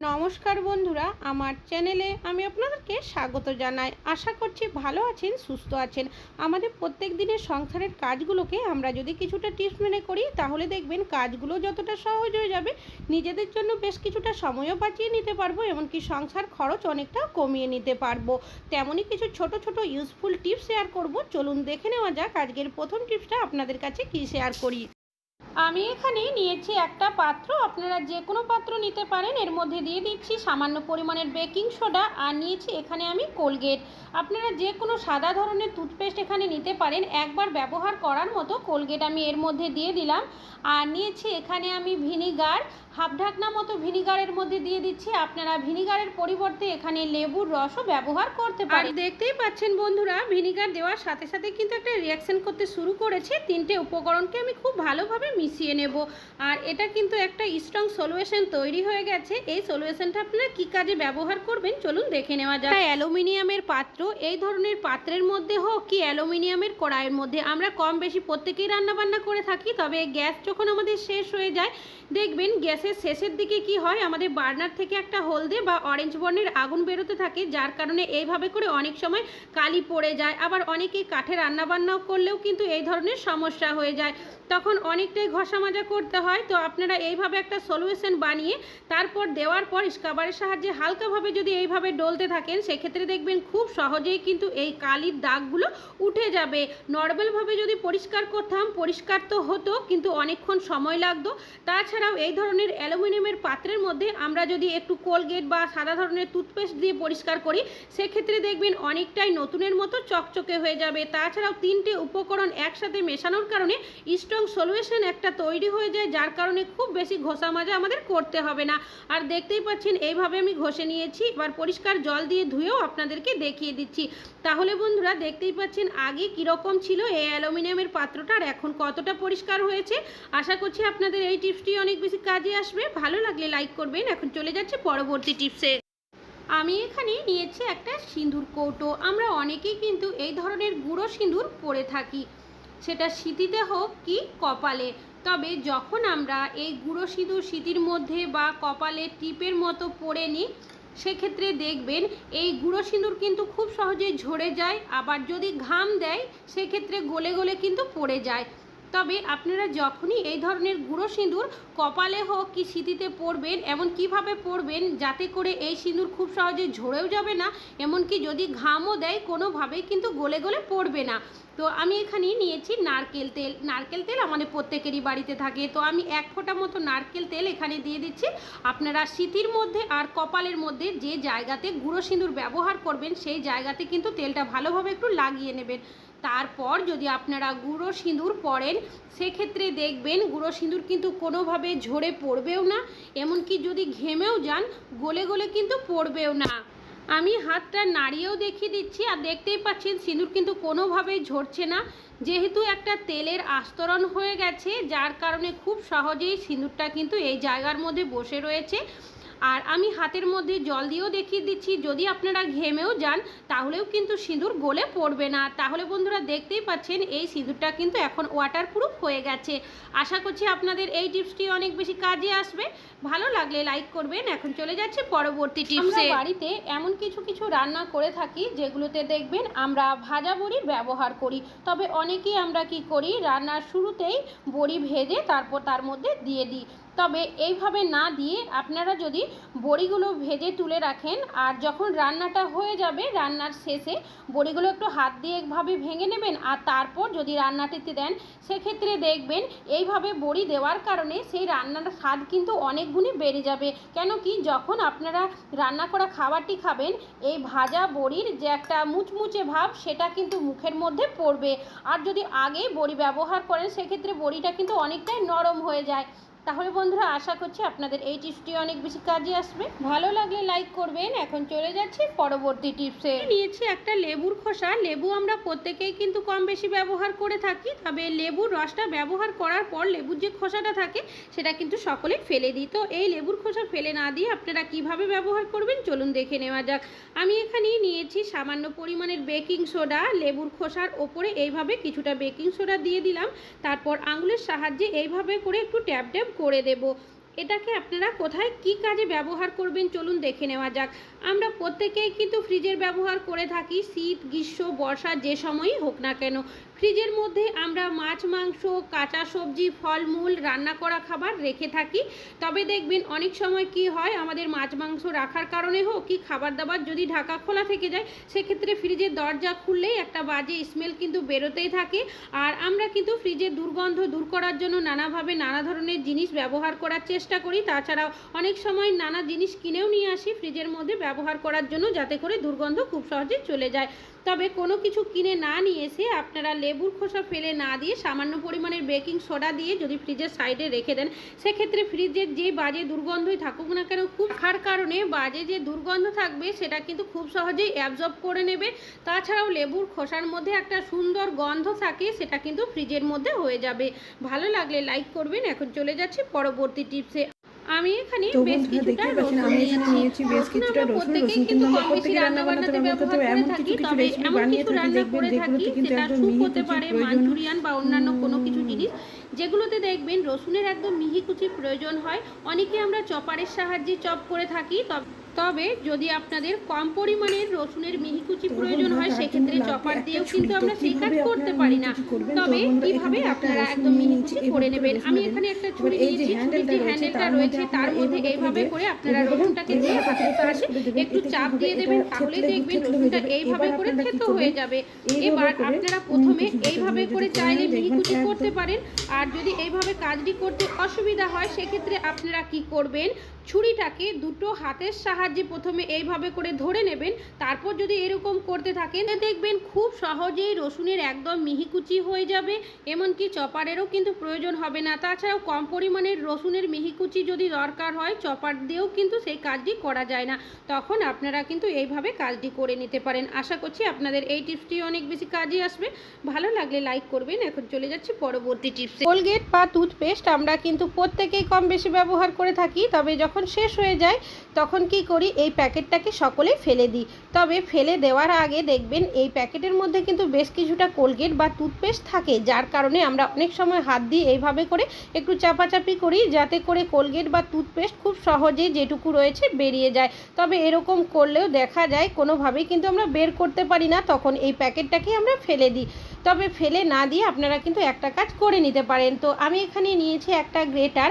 নমস্কার বন্ধুরা, আমার চ্যানেলে আমি আপনাদেরকে স্বাগত জানাই। আশা করছি ভালো আছেন, সুস্থ আছেন। আমাদের প্রত্যেক দিনের সংসারের কাজগুলোকে আমরা যদি কিছুটা টিপস মেনে করি, তাহলে দেখবেন কাজগুলো যতটা সহজ হয়ে যাবে, নিজেদের জন্য বেশ কিছুটা সময়ও বাঁচিয়ে নিতে পারব, এমনকি সংসার খরচ অনেকটা কমিয়ে নিতে পারব। তেমনই কিছু ছোট ছোট ইউজফুল টিপস শেয়ার করব। চলুন দেখে নেওয়া যাক আজকের প্রথম টিপসটা আপনাদের কাছে কি শেয়ার করি। আমি এখানে নিয়েছি একটা পাত্র। আপনারা যে কোনো পাত্র নিতে পারেন। এর মধ্যে দিয়ে দিচ্ছি সামান্য পরিমাণের বেকিং সোডা আর নিয়েছি এখানে আমি কোলগেট। আপনারা যে কোনো সাদা ধরনের টুথপেস্ট এখানে নিতে পারেন। একবার ব্যবহার করার মতো কোলগেট আমি এর মধ্যে দিয়ে দিলাম। আর নিয়েছি এখানে আমি ভিনিগার হাফ ঢাকনা মতো ভিনিগারের মধ্যে দিয়ে দিচ্ছি। আপনারা ভিনিগারের পরিবর্তে এখানে লেবুর রসও ব্যবহার করতে পারেন। দেখতেই পাচ্ছেন বন্ধুরা ভিনিগার দেওয়ার সাথে সাথে কিন্তু একটা রিয়াকশন করতে শুরু করেছে। তিনটে উপকরণকে আমি খুব ভালোভাবে মিশিয়ে নেব। আর এটা কিন্তু একটা স্ট্রং সলিউশন তৈরি হয়ে গেছে। এই সলিউশনটা আপনারা কী কাজে ব্যবহার করবেন চলুন দেখে নেওয়া যাক। অ্যালুমিনিয়ামের পাত্র। এই ধরনের পাত্রের মধ্যে হোক কি অ্যালুমিনিয়ামের কড়াইয়ের মধ্যে আমরা কম বেশি প্রত্যেকেই রান্নাবান্না করে থাকি। তবে গ্যাস যখন আমাদের শেষ হয়ে যায় দেখবেন গ্যাসের শেষের দিকে কি হয়? আমাদের বার্নার থেকে একটা হলদে বা অরেঞ্জ বর্ণের আগুন বেরোতে থাকে, যার কারণে এইভাবে করে অনেক সময় কালি পড়ে যায়। আবার অনেকেই কাঠে রান্নাবান্নাও করলেও কিন্তু এই ধরনের সমস্যা হয়ে যায়। তখন অনেকটাই ঘষা মাজা করতে হয়। তো আপনারা এইভাবে একটা সলিউশন বানিয়ে তারপর দেওয়ার পর স্কাবারের সাহায্যে হালকাভাবে যদি এইভাবে ডলতে থাকেন, সেক্ষেত্রে দেখবেন খুব সহজেই কিন্তু এই কালির দাগগুলো উঠে যাবে। নর্মালভাবে যদি পরিষ্কার করতাম, পরিষ্কার তো হতো, কিন্তু অনেকক্ষণ সময় লাগতো। তাছাড়াও এই ধরনের অ্যালুমিনিয়ামের পাত্রের মধ্যে আমরা যদি একটু কোলগেট বা সাদা ধরনের টুথপেস্ট দিয়ে পরিষ্কার করি, সেক্ষেত্রে দেখবেন অনেকটাই নতুনের মতো চকচকে হয়ে যাবে। তাছাড়াও তিনটে উপকরণ একসাথে মেশানোর কারণে স্ট্রং সলিউশন একটা তৈরি হয়ে যায়, যার কারণে খুব বেশি ঘষা মাজা আমাদের করতে হবে না। আর দেখতেই পাচ্ছেন, এইভাবে আমি ঘষে নিয়েছি। এবার পরিষ্কার জল দিয়ে ধুয়েও আপনাদেরকে দেখিয়ে দিচ্ছি। তাহলে বন্ধুরা, দেখতেই পাচ্ছেন আগে কীরকম ছিল এই অ্যালুমিনিয়ামের পাত্রটার এখন কতটা পরিষ্কার হয়েছে। আশা করছি আপনাদের এই টিপসটি অনেক বেশি কাজে আসবে, ভালো লাগলে লাইক করবেন। এখন চলে যাচ্ছে পরবর্তী টিপসে আমি এখানে নিয়েছি একটা সিঁদুর কৌটো। আমরা অনেকেই কিন্তু এই ধরনের গুঁড়ো সিঁদুর পরে থাকি। সেটা শীতিতে হোক কি কপালে। তবে যখন আমরা এই গুঁড়ো সিঁদুর শীতির মধ্যে বা কপালে টিপের মতো পরে নিই, সেক্ষেত্রে দেখবেন এই গুঁড়ো সিঁদুর কিন্তু খুব সহজেই ঝরে যায়। আবার যদি ঘাম দেয়, সেক্ষেত্রে গলে গলে কিন্তু পড়ে যায়। তবে আপনারা যখনই এই ধরনের গুঁড়ো সিঁদুর কপালে হোক কি স্মৃতিতে পরবেন, এমন কীভাবে পরবেন যাতে করে এই সিঁদুর খুব সহজে ঝরেও যাবে না, এমনকি যদি ঘামও দেয়, কোনোভাবেই কিন্তু গলে গলে পড়বে না। তো আমি এখানে নিয়েছি নারকেল তেল। নারকেল তেল আমাদের প্রত্যেকেরই বাড়িতে থাকে। তো আমি এক ফোঁটা মতো নারকেল তেল এখানে দিয়ে দিচ্ছি। আপনারা শীতির মধ্যে আর কপালের মধ্যে যে জায়গাতে গুঁড়ো সিঁদুর ব্যবহার করবেন, সেই জায়গাতে কিন্তু তেলটা ভালোভাবে একটু লাগিয়ে নেবেন। তারপর যদি আপনারা গুঁড়ো সিঁদুর পরেন, সেক্ষেত্রে দেখবেন গুঁড়ো সিঁদুর কিন্তু কোনোভাবে ঝরে পড়বেও না, এমনকি যদি ঘেমেও যান, গলে গলে কিন্তু পড়বেও না। আমি হাতটা নাড়িয়েও দেখিয়ে দিচ্ছি, আর দেখতেই পাচ্ছেন সিঁদুর কিন্তু কোনোভাবেই ঝরছে না। যেহেতু একটা তেলের আস্তরণ হয়ে গেছে, যার কারণে খুব সহজেই সিঁদুরটা কিন্তু এই জায়গার মধ্যে বসে রয়েছে। আর আমি হাতের মধ্যে জল দিয়েও দেখিয়ে দিচ্ছি, যদি আপনারা ঘেমেও যান, তাহলেও কিন্তু সিঁদুর গলে পড়বে না। তাহলে বন্ধুরা দেখতেই পাচ্ছেন, এই সিঁদুরটা কিন্তু এখন ওয়াটারপ্রুফ হয়ে গেছে। আশা করছি আপনাদের এই টিপসটি অনেক বেশি কাজে আসবে। ভালো লাগলে লাইক করবেন। এখন চলে যাচ্ছে পরবর্তী টিপসে। বাড়িতে এমন কিছু কিছু রান্না করে থাকি, যেগুলোতে দেখবেন আমরা ভাজা বড়ির ব্যবহার করি। তবে অনেকেই আমরা কি করি, রান্নার শুরুতেই বড়ি ভেজে তারপর তার মধ্যে দিয়ে দিই। তবে এইভাবে না দিয়ে আপনারা যদি বড়িগুলো ভেজে তুলে রাখেন, আর যখন রান্নাটা হয়ে যাবে রান্নার শেষে, বড়িগুলো একটু হাত দিয়ে একভাবে ভেঙে নেবেন, আর তারপর যদি রান্নাটিতে দেন, সেক্ষেত্রে দেখবেন এইভাবে বড়ি দেওয়ার কারণে সেই রান্নার স্বাদ কিন্তু অনেক গুণই বেড়ে যাবে। কেন কি যখন আপনারা রান্না করা খাবারটি খাবেন, এই ভাজা বড়ির যে একটা মুচমুচে ভাব, সেটা কিন্তু মুখের মধ্যে পড়বে। আর যদি আগেই বড়ি ব্যবহার করেন, সেক্ষেত্রে বড়িটা কিন্তু অনেকটাই নরম হয়ে যায়। তাহলে বন্ধুরা, আশা করছি আপনাদের এই টিপসটি অনেক বেশি কাজে আসবে। ভালো লাগলে লাইক করবেন। এখন চলে যাচ্ছি পরবর্তী টিপসে। নিয়েছি একটা লেবুর খোসা। লেবু আমরা প্রত্যেকেই কিন্তু কম বেশি ব্যবহার করে থাকি, তবে লেবুর রসটা ব্যবহার করার পর লেবুর যে খোসাটা থাকে, সেটা কিন্তু সকলে ফেলে দিই। তো এই লেবুর খোসা ফেলে না দিয়ে আপনারা কীভাবে ব্যবহার করবেন, চলুন দেখে নেওয়া যাক। আমি এখানেই নিয়েছি সামান্য পরিমাণের বেকিং সোডা। লেবুর খোসার ওপরে এইভাবে কিছুটা বেকিং সোডা দিয়ে দিলাম। তারপর আঙুলের সাহায্যে এইভাবে করে একটু ট্যাপ ট্যাপ করে দেব। এটাকে আপনারা কোথায় কি কাজে ব্যবহার করবেন? চলুন দেখে নেওয়া যাক। আমরা প্রত্যেকেই কিন্তু ফ্রিজের ব্যবহার করে থাকি, শীত, গ্রীষ্ম, বর্ষা যে সময়ই হোক না কেন। ফ্রিজের মধ্যে আমরা মাছ, মাংস, কাঁচা সবজি, ফলমূল, রান্না করা খাবার রেখে থাকি। তবে দেখবেন অনেক সময় কি হয়, আমাদের মাছ, মাংস রাখার কারণে হোক কি খাবার দাবার যদি ঢাকা খোলা থেকে যায়, সেক্ষেত্রে ফ্রিজের দরজা খুললেই একটা বাজে স্মেল কিন্তু বেরোতেই থাকে। আর আমরা কিন্তু ফ্রিজের দুর্গন্ধ দূর করার জন্য নানাভাবে নানা ধরনের জিনিস ব্যবহার করার চেষ্টা করি। তাছাড়াও অনেক সময় নানা জিনিস কিনেও নিয়ে আসি ফ্রিজের মধ্যে ব্যবহার করার জন্য যাতে করে দুর্গন্ধ খুব সহজে চলে যায়। তবে কোনো কিছু কিনে না নিয়ে এসে আপনারা লেবুর খোসা ফেলে না দিয়ে সামান্য পরিমাণের বেকিং সোডা দিয়ে যদি ফ্রিজের সাইডে রেখে দেন, সেক্ষেত্রে ফ্রিজের যে বাজে দুর্গন্ধই থাকুক না কেন, খুব খার কারণে বাজে যে দুর্গন্ধ থাকবে, সেটা কিন্তু খুব সহজেই অ্যাবজর্ব করে নেবে। তাছাড়াও লেবুর খোসার মধ্যে একটা সুন্দর গন্ধ থাকে, সেটা কিন্তু ফ্রিজের মধ্যে হয়ে যাবে। ভালো লাগলে লাইক করবেন। এখন চলে যাচ্ছি পরবর্তী টিপসে। আমি এখানে বেশ কিছুটা রসুন আমি এখানে নিয়েছি বেশ কিছুটা রসুন রসুন কিন্তু আমরা প্রত্যেকই রান্না বান্নাতে ব্যবহার করতে হবে এমন কিছু কিছু রেসিপি বানিয়ে থাকি দেখবেন যেগুলোতে কিন্তু একদম মিহি হতে পারে মাঞ্চুরিয়ান বা অন্যান্য কোনো কিছু জিনিস যেগুলোতে দেখবেন রসুনের একদম মিহি কুচি প্রয়োজন হয়। অনেকে আমরা চপারের সাহায্যে চপ করে থাকি তবে তবে যদি আপনাদের কম পরিমাণের রসুনের মিহি কুচি তো প্রয়োজন হয় সেক্ষেত্রে চপার দিয়েও কিন্তু আমরা সেই কাজ করতে পারি না। তবে কীভাবে আপনারা একদম নিয়ে মিহি নিয়েছি, কুচি এবার করে নেবেন আমি এখানে একটা ছুরি নিয়েছি ছুরির যে হ্যান্ডেলটা রয়েছে, তার মধ্যে এইভাবে করে আপনারা রসুনটাকে দিয়ে হাতের দেবেন। একটু চাপ দিয়ে দেবেন তাহলে দেখবেন রসুনটা এইভাবে করে থেতো হয়ে যাবে। এবার আপনারা প্রথমে এইভাবে করে চাইলে মিহিকুচি করতে পারেন। আর যদি এইভাবে কাজটি করতে অসুবিধা হয় সেক্ষেত্রে আপনারা কি করবেন ছুরিটাকে দুটো হাতের সাহায্যে প্রথমে এইভাবে করে ধরে নেবেন, তারপর যদি এরকম করতে থাকেন দেখবেন খুব সহজেই রসুনের একদম মিহি কুচি হয়ে যাবে, এমনকি চপারেরও কিন্তু প্রয়োজন হবে না। তাছাড়াও কম পরিমাণের রসুনের মিহি কুচি যদি দরকার হয়, চপার দিয়েও কিন্তু সেই কাজটি করা যায় না। তখন আপনারা কিন্তু এইভাবে কাজটি করে নিতে পারেন। আশা করছি আপনাদের এই টিপসটি অনেক বেশি কাজে আসবে। ভালো লাগলে লাইক করবেন। এখন চলে যাচ্ছি পরবর্তী টিপসে। কোলগেট বা টুথপেস্ট আমরা কিন্তু প্রত্যেকেই কম বেশি ব্যবহার করে থাকি, তবে যখন শেষ হয়ে যায়, তখন কি করি? এই প্যাকেটটাকে সকলেই ফেলে দিই। তবে ফেলে দেওয়ার আগে দেখবেন, এই প্যাকেটের মধ্যে কিন্তু বেশ কিছুটা কোলগেট বা টুথপেস্ট থাকে, যার কারণে আমরা অনেক সময় হাত দিয়ে এইভাবে করে একটু চাপাচাপি করি, যাতে করে কোলগেট বা টুথপেস্ট খুব সহজে যেটুকু রয়েছে বেরিয়ে যায়। তবে এরকম করলেও দেখা যায়, কোনোভাবেই কিন্তু আমরা বের করতে পারি না, তখন এই প্যাকেটটাকেই আমরা ফেলে দিই। তবে ফেলে না দিয়ে আপনারা কিন্তু একটা কাজ করে নিতে পারেন। তো আমি এখানে নিয়েছি একটা গ্রেটার।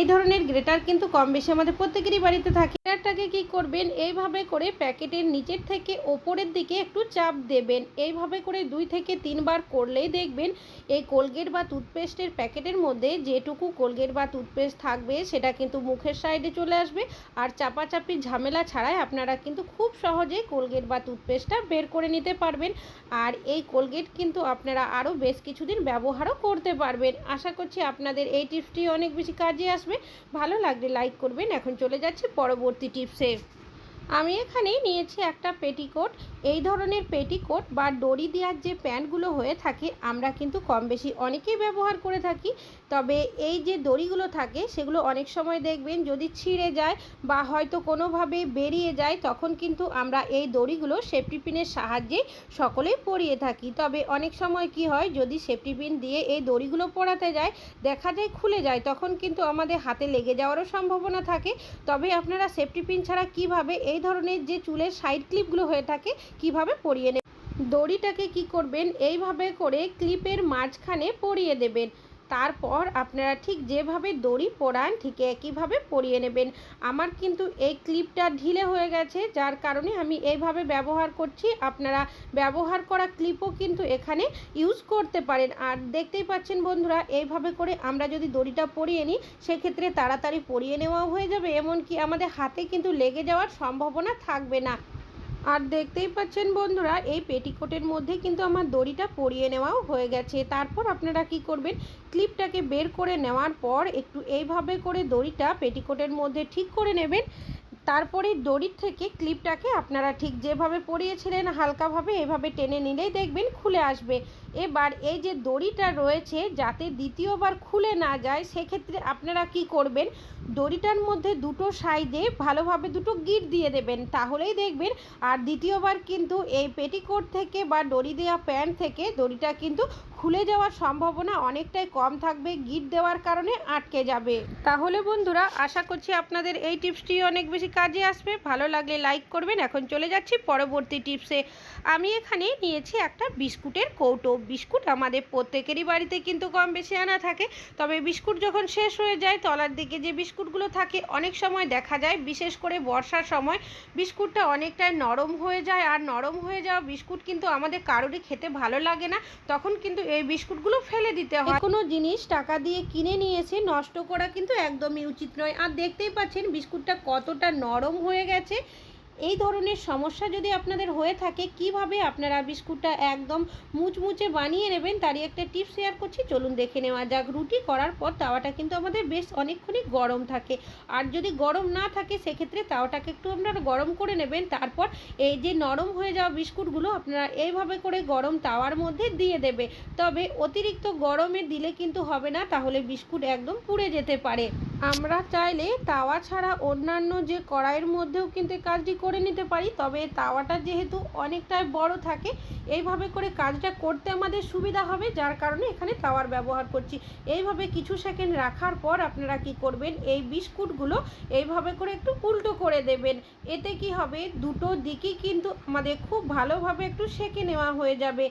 এই ধরনের গ্রেটার কিন্তু কম বেশি আমাদের প্রত্যেকেরই বাড়িতে থাকে। গ্রেটারটাকে কি করবেন? এইভাবে করে প্যাকেটের নিচের থেকে ওপরের দিকে একটু চাপ দেবেন। এইভাবে করে দুই থেকে তিনবার করলেই দেখবেন এই কোলগেট বা টুথপেস্টের প্যাকেটের মধ্যে যেটুকু কোলগেট বা টুথপেস্ট থাকবে সেটা কিন্তু মুখের সাইডে চলে আসবে। আর চাপাচাপি ঝামেলা ছাড়াই আপনারা কিন্তু খুব সহজেই কোলগেট বা টুথপেস্টটা বের করে নিতে পারবেন। আর এই কোলগেট কিন্তু আপনারা আরও বেশ কিছুদিন ব্যবহারও করতে পারবেন। আশা করছি আপনাদের এই টিপসটি অনেক বেশি কাজে আসবে। ভালো লাগলে লাইক করবেন। এখন চলে যাচ্ছি পরবর্তী টিপসে। আমি এখানে নিয়েছি একটা পেটিকোট। এই ধরনের পেটিকোট বা দড়ি দেওয়ার যে প্যান্টগুলো হয়ে থাকে, আমরা কিন্তু কম বেশি অনেকেই ব্যবহার করে থাকি। তবে এই যে দড়িগুলো থাকে, সেগুলো অনেক সময় দেখবেন যদি ছিঁড়ে যায় বা হয়তো কোনোভাবে বেরিয়ে যায়, তখন কিন্তু আমরা এই দড়িগুলো সেফটি পিনের সাহায্যে সকলেই পরিয়ে থাকি। তবে অনেক সময় কি হয়, যদি সেফটি পিন দিয়ে এই দড়িগুলো পরাতে যায়, দেখা যায় খুলে যায়, তখন কিন্তু আমাদের হাতে লেগে যাওয়ারও সম্ভাবনা থাকে। তবে আপনারা সেফটি পিন ছাড়া কীভাবে এই ধরনের যে চুলের সাইড ক্লিপগুলো হয়ে থাকে কীভাবে পরিয়ে নেবেন? দড়িটাকে কি করবেন? এইভাবে করে ক্লিপের মাঝখানে পরিয়ে দেবেন। তারপর আপনারা ঠিক যেভাবে দড়ি পরান ঠিক একইভাবে পরিয়ে নেবেন। আমার কিন্তু এই ক্লিপটা ঢিলে হয়ে গেছে, যার কারণে আমি এইভাবে ব্যবহার করছি। আপনারা ব্যবহার করা ক্লিপও কিন্তু এখানে ইউজ করতে পারেন। আর দেখতেই পাচ্ছেন বন্ধুরা, এইভাবে করে আমরা যদি দড়িটা পরিয়ে নিই, সেক্ষেত্রে তাড়াতাড়ি পরিয়ে নেওয়াও হয়ে যাবে। এমনকি আমাদের হাতে কিন্তু লেগে যাওয়ার সম্ভাবনা থাকবে না। আর দেখতেই পাচ্ছেন বন্ধুরা, এই পেটিকোটের মধ্যে কিন্তু আমার দড়িটা পরিয়ে নেওয়াও হয়ে গেছে। তারপর আপনারা কি করবেন, ক্লিপটাকে বের করে নেওয়ার পর একটু এইভাবে করে দড়িটা পেটিকোটের মধ্যে ঠিক করে নেবেন। তারপরে দড়ির থেকে ক্লিপটাকে আপনারা ঠিক যেভাবে পরিয়েছিলেন, হালকাভাবে এভাবে টেনে নিলেই দেখবেন খুলে আসবে। এবার এই যে দড়িটা রয়েছে, যাতে দ্বিতীয়বার খুলে না যায়, সেক্ষেত্রে আপনারা কি করবেন? দড়িটার মধ্যে দুটো সাইডে ভালোভাবে দুটো গিট দিয়ে দেবেন, তাহলেই দেখবেন, আর দ্বিতীয়বার কিন্তু এই পেটিকোট থেকে বা দড়ি দেওয়া প্যান্ট থেকে দড়িটা কিন্তু খুলে যাওয়ার সম্ভাবনা অনেকটাই কম থাকবে, গিট দেওয়ার কারণে আটকে যাবে। তাহলে বন্ধুরা, আশা করছি আপনাদের এই টিপসটি অনেক বেশি কাজে আসবে। ভালো লাগলে লাইক করবেন। এখন চলে যাচ্ছি পরবর্তী টিপসে। আমি এখানে নিয়েছি একটা বিস্কুটের কৌটো। বিস্কুট আমাদের প্রত্যেকেরই বাড়িতে কিন্তু কম বেশি আনা থাকে। তবে বিস্কুট যখন শেষ হয়ে যায়, তলার দিকে যে বিস্কুটগুলো থাকে, অনেক সময় দেখা যায়, বিশেষ করে বর্ষার সময়, বিস্কুটটা অনেকটাই নরম হয়ে যায়। আর নরম হয়ে যাওয়া বিস্কুট কিন্তু আমাদের কারোরই খেতে ভালো লাগে না। তখন কিন্তু এই বিস্কুটগুলো ফেলে দিতে হয়। কোনো জিনিস টাকা দিয়ে কিনে নিয়ে এসে নষ্ট করা কিন্তু একদমই উচিত নয়। আর দেখতেই পাচ্ছেন, বিস্কুটটা কতটা নরম হয়ে গেছে। এই ধরনের সমস্যা যদি আপনাদের হয়ে থাকে, কীভাবে আপনারা বিস্কুটটা একদম মুচমুচে বানিয়ে নেবেন তারই একটা টিপস শেয়ার করছি। চলুন দেখে নেওয়া যাক। রুটি করার পর তাওয়াটা কিন্তু আমাদের বেশ অনেকক্ষণই গরম থাকে। আর যদি গরম না থাকে, সেক্ষেত্রে তাওয়াটাকে একটু আপনারা গরম করে নেবেন। তারপর এই যে নরম হয়ে যাওয়া বিস্কুটগুলো, আপনারা এইভাবে করে গরম তাওয়ার মধ্যে দিয়ে দেবে। তবে অতিরিক্ত গরমে দিলে কিন্তু হবে না, তাহলে বিস্কুট একদম পুড়ে যেতে পারে। আমরা চাইলে তাওয়া ছাড়া অন্যান্য যে কড়াইয়ের মধ্যেও কিন্তু কাজটি করে নিতে পারি, তবে তাওয়াটা যেহেতু অনেকটাই বড় থাকে, এইভাবে করে কাজটা করতে আমাদের সুবিধা হবে, যার কারণে এখানে তাওয়ার ব্যবহার করছি। এইভাবে কিছু সেকেন্ড রাখার পর আপনারা কি করবেন, এই বিস্কুটগুলো এইভাবে করে একটু উল্টো করে দেবেন। এতে কি হবে, দুটো দিকই কিন্তু আমাদের খুব ভালোভাবে একটু সেকে নেওয়া হয়ে যাবে।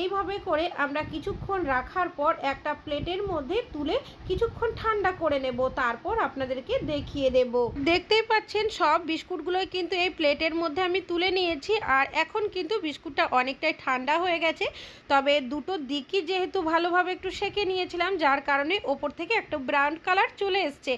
এইভাবে করে আমরা কিছুক্ষণ রাখার পর একটা প্লেটের মধ্যে তুলে কিছুক্ষণ ঠান্ডা করে নেব, তারপর আপনাদেরকে দেখিয়ে দেব। দেখতেই পাচ্ছেন, সব বিস্কুটগুলোই কিন্তু এই প্লেটের মধ্যে আমি তুলে নিয়েছি, আর এখন কিন্তু বিস্কুটটা অনেকটাই ঠান্ডা হয়ে গেছে। তবে দুটো দিকই যেহেতু ভালোভাবে একটু সেকে নিয়েছিলাম, যার কারণে ওপর থেকে একটা ব্রাউন কালার চলে এসছে।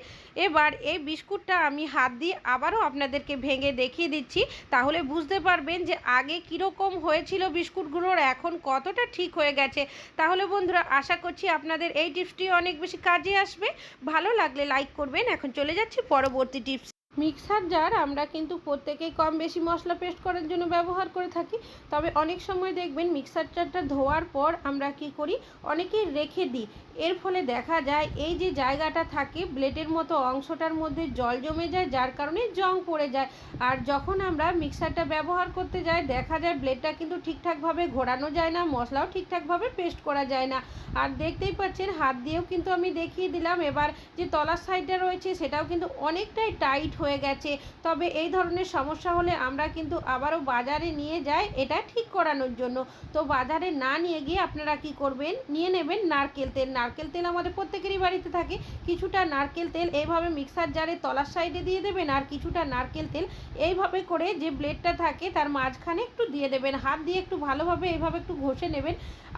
এবার এই বিস্কুটটা আমি হাত দিয়ে আবারও আপনাদেরকে ভেঙে দেখিয়ে দিচ্ছি, তাহলে বুঝতে পারবেন যে আগে কীরকম হয়েছিল বিস্কুটগুলোর, এখন কতটা ঠিক হয়ে গেছে। তাহলে বন্ধুরা, আশা করছি আপনাদের এই টিপসটি অনেক বেশি কাজে আসবে। ভালো লাগলে লাইক করবেন। এখন চলে যাচ্ছি পরবর্তী টিপস। মিক্সার জার আমরা কিন্তু প্রত্যেকেই কম বেশি মশলা পেস্ট করার জন্য ব্যবহার করে থাকি। তবে অনেক সময় দেখবেন মিক্সার জারটা ধোয়ার পর আমরা কি করি? অনেকেই রেখে দিই। এর ফলে দেখা যায় এই যে জায়গাটা থাকে, ব্লেডের মতো অংশটার মধ্যে জল জমে যায়, যার কারণে জং পড়ে যায়। আর যখন আমরা মিক্সারটা ব্যবহার করতে যাই, দেখা যায় ব্লেডটা কিন্তু ঠিকঠাকভাবে ঘোরানো যায় না, মশলাও ঠিকঠাকভাবে পেস্ট করা যায় না। আর দেখতেই পাচ্ছেন, হাত দিয়েও কিন্তু আমি দেখিয়ে দিলাম। এবার যে তলার সাইডটা রয়েছে, সেটাও কিন্তু অনেকটাই টাইট হয়ে গেছে। তবে এই ধরনের সমস্যা হলে আমরা কিন্তু আবারও বাজারে নিয়ে যাই, এটা ঠিক করানোর জন্য। তো বাজারে না নিয়ে গিয়ে আপনারা কি করবেন? নিয়ে নেবেন নারকেল তেল। নারকেল তেল আমাদের প্রত্যেকেরই বাড়িতে থাকে। কিছুটা নারকেল তেল এইভাবে মিক্সার জারে তলার সাইডে দিয়ে দেবেন আর কিছুটা নারকেল তেল এইভাবে করে যে ব্লেডটা থাকে তার মাঝখানে একটু দিয়ে দেবেন। হাত দিয়ে একটু ভালোভাবে এইভাবে একটু ঘষে নেবেন।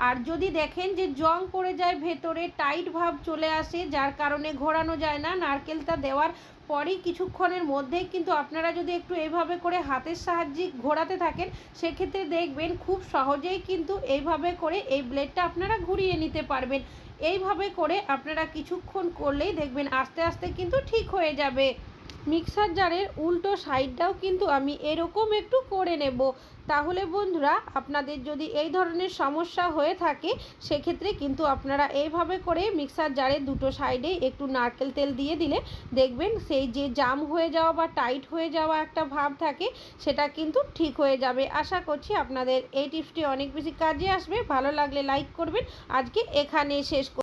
আর যদি দেখেন যে জং পড়ে যায়, ভেতরে টাইট ভাব চলে আসে, যার কারণে ঘোরানো যায় না, নারকেলটা দেওয়ার পরেই কিছুক্ষণের মধ্যেই কিন্তু আপনারা যদি একটু এইভাবে করে হাতের সাহায্যে ঘোরাতে থাকেন, সেক্ষেত্রে দেখবেন খুব সহজেই কিন্তু এইভাবে করে এই ব্লেডটা আপনারা ঘুরিয়ে নিতে পারবেন। এইভাবে করে আপনারা কিছুক্ষণ করলেই দেখবেন আস্তে আস্তে কিন্তু ঠিক হয়ে যাবে। মিক্সার জারের উল্টো সাইডটাও কিন্তু আমি এরকম একটু করে নেব। তাহলে বন্ধুরা, আপনাদের যদি এই ধরনের সমস্যা হয়ে থাকে, সেক্ষেত্রে কিন্তু আপনারা এইভাবে করে মিক্সার জারের দুটো সাইডে একটু নারকেল তেল দিয়ে দিলে দেখবেন সেই যে জাম হয়ে যাওয়া বা টাইট হয়ে যাওয়া একটা ভাব থাকে, সেটা কিন্তু ঠিক হয়ে যাবে। আশা করছি আপনাদের এই টিপসটি অনেক বেশি কাজে আসবে। ভালো লাগলে লাইক করবেন। আজকে এখানে শেষ